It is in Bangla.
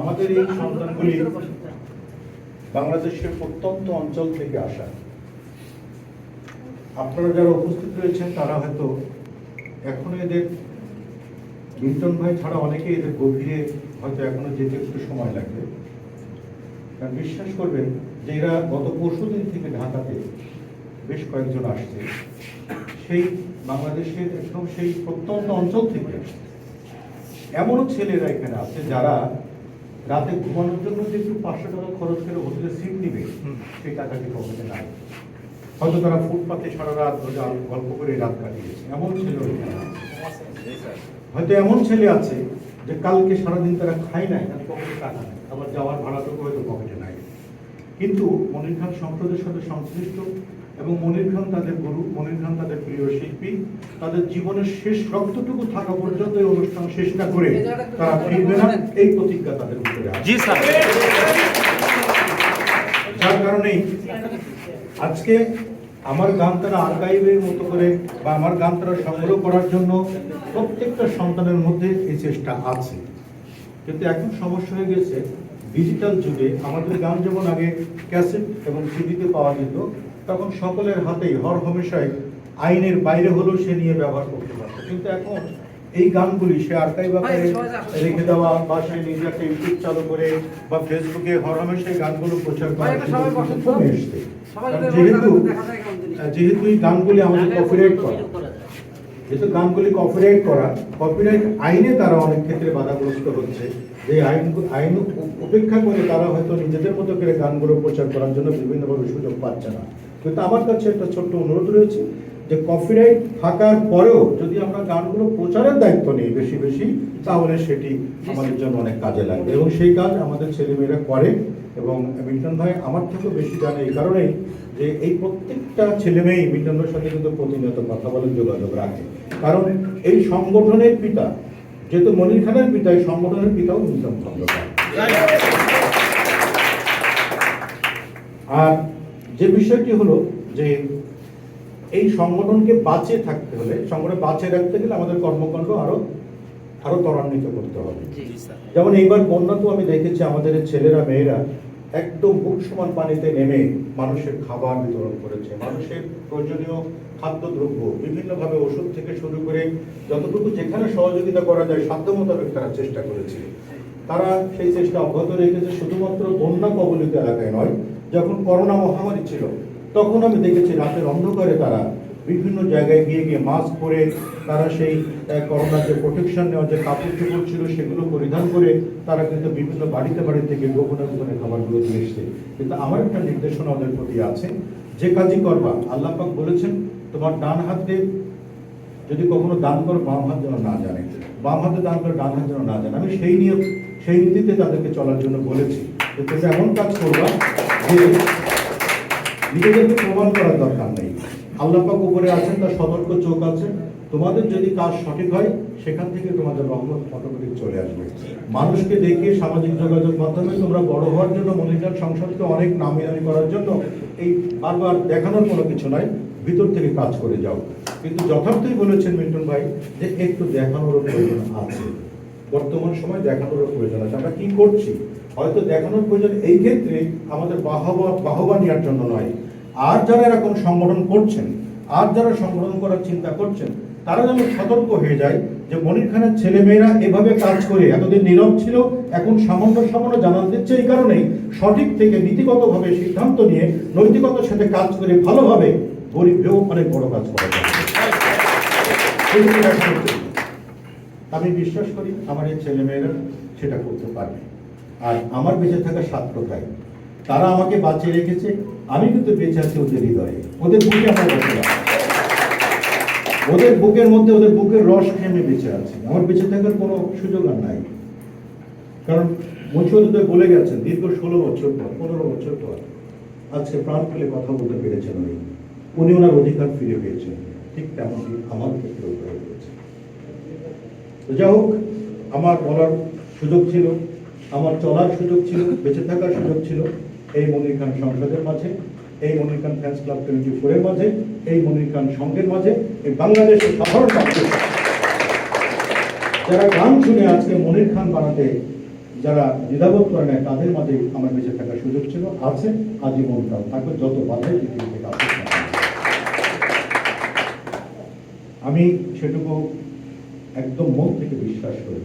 আমাদের এই সন্তানগুলি বাংলাদেশের প্রত্যন্ত অঞ্চল থেকে আসা। আপনারা যারা উপস্থিত রয়েছেন, তারা হয়তো এখনও এদের, মিল্টন ভাই ছাড়া অনেকে এদের গভীরে হয়তো এখনও যেতে একটু সময় লাগবে। কারণ বিশ্বাস করবেন যে এরা গত পরশু দিন থেকে ঢাকাতে বেশ কয়েকজন আসছে। সেই বাংলাদেশের একদম সেই প্রত্যন্ত অঞ্চল থেকে আসছে। এমনও ছেলেরা এখানে আছে যারা রাতে ঘুমানোর জন্য যে একটু পাঁচশো টাকা খরচ করে হোটেলে সিট নিবে সেই টাকাটি পকেটে নাই। হয়তো তারা ফুটপাতে সারা রাত ধরে গল্প করে রাত কাটিয়েছে। এমন ছেলে হয়তো এমন ছেলে আছে যে কালকে সারাদিন তারা খায় নাই তার পকেটে টাকা নাই। আবার যাওয়ার ভাড়া ভাড়াটুকু হয়তো পকেটে নাই। কিন্তু মনির খান সংসদের সাথে সংশ্লিষ্ট এবং মনির খান তাদের গুরু মনির খান তাদের প্রিয় শিল্পী। তাদের জীবনের শেষ রক্তটুকু থাকা পর্যন্ত এই অনুষ্ঠান শেষ না করে তারা ফিরবে না। এই প্রতিজ্ঞা তাদের উপরে আছে। যার কারণেই আজকে আমার গান তারা আর্কাইভের মতো করে বা আমার গান তারা সংগ্রহ করার জন্য প্রত্যেকটা সন্তানের মধ্যে এই চেষ্টা আছে। কিন্তু এখন সমস্যা হয়ে গেছে ডিজিটাল যুগে আমাদের গান যেমন আগে ক্যাসেট এবং সিডিতে পাওয়া যেত তখন সকলের হাতেই হর হমেশাই আইনের বাইরে হলেও সে নিয়ে ব্যবহার করতে পারতো। কিন্তু এখন এই গানগুলি সে আর্কাইভ আকারে রেখে দেওয়া বা সে নিজে একটা ইউটিউব চালু করে বা ফেসবুকে হর হমেশাই গানগুলো প্রচার করা। কমে এসছে যেহেতু যেহেতু এই গানগুলি আমাদের কপিরাইট করা। যেহেতু গানগুলি কপিরাইট করা কপিরাইট আইনে তারা অনেক ক্ষেত্রে বাধাগ্রস্ত হচ্ছে। যে আইন আইন উপ- উপেক্ষা করে তারা হয়তো নিজেদের মতো করে গানগুলো প্রচার করার জন্য বিভিন্নভাবে সুযোগ পাচ্ছে না। কিন্তু আমার কাছে একটা ছোট্ট অনুরোধ রয়েছে যে কপিরাইট থাকার পরেও যদি আমরা গানগুলো প্রচারের দায়িত্ব নিই বেশি বেশি, তাহলে সেটি আমাদের জন্য অনেক কাজে লাগবে। এবং সেই কাজ আমাদের ছেলেমেয়েরা করে এবং মিল্টন ভাই আমার থেকেও বেশি জানে এই কারণেই যে এই প্রত্যেকটা ছেলে মেয়েই মিল্টন ভাইয়ের সাথে কিন্তু প্রতিনিয়ত কথা বলে যোগাযোগ রাখে। কারণ এই সংগঠনের পিতা যেহেতু মনির খানের পিতা এই সংগঠনের পিতাও খন্দকার আর যে বিষয়টি হলো যে এই সংগঠনকে বাঁচিয়ে থাকতে হলে সংগঠন বাঁচিয়ে রাখতে গেলে আমাদের কর্মকাণ্ড আরও আরও ত্বরান্বিত করতে হবে। যেমন এইবার বন্যা তো আমি দেখেছি আমাদের ছেলেরা মেয়েরা একদম বুক সমান পানিতে নেমে মানুষের খাবার বিতরণ করেছে। মানুষের প্রয়োজনীয় খাদ্যদ্রব্য, বিভিন্নভাবে ওষুধ থেকে শুরু করে যতটুকু যেখানে সহযোগিতা করা যায়, সাধ্য মোতাবেক তারা চেষ্টা করেছে। তারা সেই চেষ্টা অব্যাহত রেখেছে শুধুমাত্র বন্যা কবলিত এলাকায় নয়, যখন করোনা মহামারী ছিল, তখন আমি দেখেছি রাতের অন্ধকারে তারা বিভিন্ন জায়গায় গিয়ে গিয়ে মাস্ক পরে তারা সেই করোনার যে প্রোটেকশন নেওয়ার যে কাপড় চোপড় ছিল সেগুলো পরিধান করে তারা কিন্তু বিভিন্ন বাড়িতে বাড়ি থেকে গোপনে গোপনে খাবারগুলো দিয়ে এসছে। কিন্তু আমার একটা নির্দেশনা ওদের প্রতি আছে, যে কাজই করবা, আল্লাহ পাক বলেছেন, তোমার ডান হাতে যদি কখনো দান করো, বাম হাত যেন না জানে। বাম হাতে দান করে, ডান হাত যেন না জানে। আমি সেই নিয়ম, সেই নীতিতে তাদেরকে চলার জন্য বলেছি যে তুমি এমন কাজ করবা যে নিজেদেরকে প্রমাণ করার দরকার নেই। আল্লাহ পাক উপরে আছেন, তার সতর্ক চোখ আছে। তোমাদের যদি কাজ সঠিক হয়, সেখান থেকে তোমাদের রহমত অটোমেটিক চলে আসবে। মানুষকে দেখিয়ে সামাজিক যোগাযোগ মাধ্যমে তোমরা বড় হওয়ার জন্য, মনিটার সংসদকে অনেক নামি নামি করার জন্য এই বারবার দেখানোর কোনো কিছু নাই। ভিতর থেকে কাজ করে যাও। কিন্তু যথার্থই বলেছেন মিল্টন ভাই, যে একটু দেখানোরও প্রয়োজন আছে। বর্তমান সময় দেখানোরও প্রয়োজন আছে। আমরা কি করছি? হয়তো দেখানোর প্রয়োজন এই ক্ষেত্রে আমাদের বাহবা বাহবা নেওয়ার জন্য নয়। আর যারা এরকম সংগঠন করছেন, আর যারা সংগঠন করার চিন্তা করছেন, তারা যেন সতর্ক হয়ে যায় যে মনির খানের ছেলে মেয়েরা এভাবে কাজ করে এতদিন নীরব ছিল, এখন সামান্য সামান্য জানান দিচ্ছে এই কারণেই সঠিক থেকে নীতিগতভাবে সিদ্ধান্ত নিয়ে নৈতিকতার সাথে কাজ করে ভালোভাবে গরিবরেও অনেক বড় কাজ করা। আমি বিশ্বাস করি আমার এই ছেলেমেয়েরা সেটা করতে পারবে। আর আমার বেঁচে থাকা সাত কোথায় তারা আমাকে বাঁচিয়ে রেখেছে। আমি কিন্তু বেঁচে আছি ওদের হৃদয়ে। ওদের বুকে আমার ওদের বুকের মধ্যে ওদের বুকের রস খেয়ে বেঁচে আছি। আমার বেঁচে থাকার কোনো সুযোগ আর নাই। কারণ মুখ্যমন্ত্রী বলে গেছেন, দীর্ঘ ষোলো বছর পর, পনেরো বছর পর আজকে প্রাণ খুলে কথা বলতে পেরেছেন উনি। উনি ওনার অধিকার ফিরে পেয়েছেন। ঠিক তেমনটি আমার ক্ষেত্রেও হয়ে গেছে। যাই হোক, আমার বলার সুযোগ ছিল, আমার চলার সুযোগ ছিল, বেঁচে থাকার সুযোগ ছিল। এই মনির খান সংসদের মাঝে, এই Monir Khan fans club twenty ফোরের মাঝে, এই মনির খান সংঘের মাঝে, এই বাংলাদেশের সাধারণ যারা গান শুনে আজকে মনির খান বানাতে যারা দ্বিধাবোধ করে নেয়, তাদের মাঝে আমার বেঁচে থাকার সুযোগ ছিল, আছে আজীবনকাল থাকবে, যত বাধাই। আমি সেটুকু একদম মন থেকে বিশ্বাস করি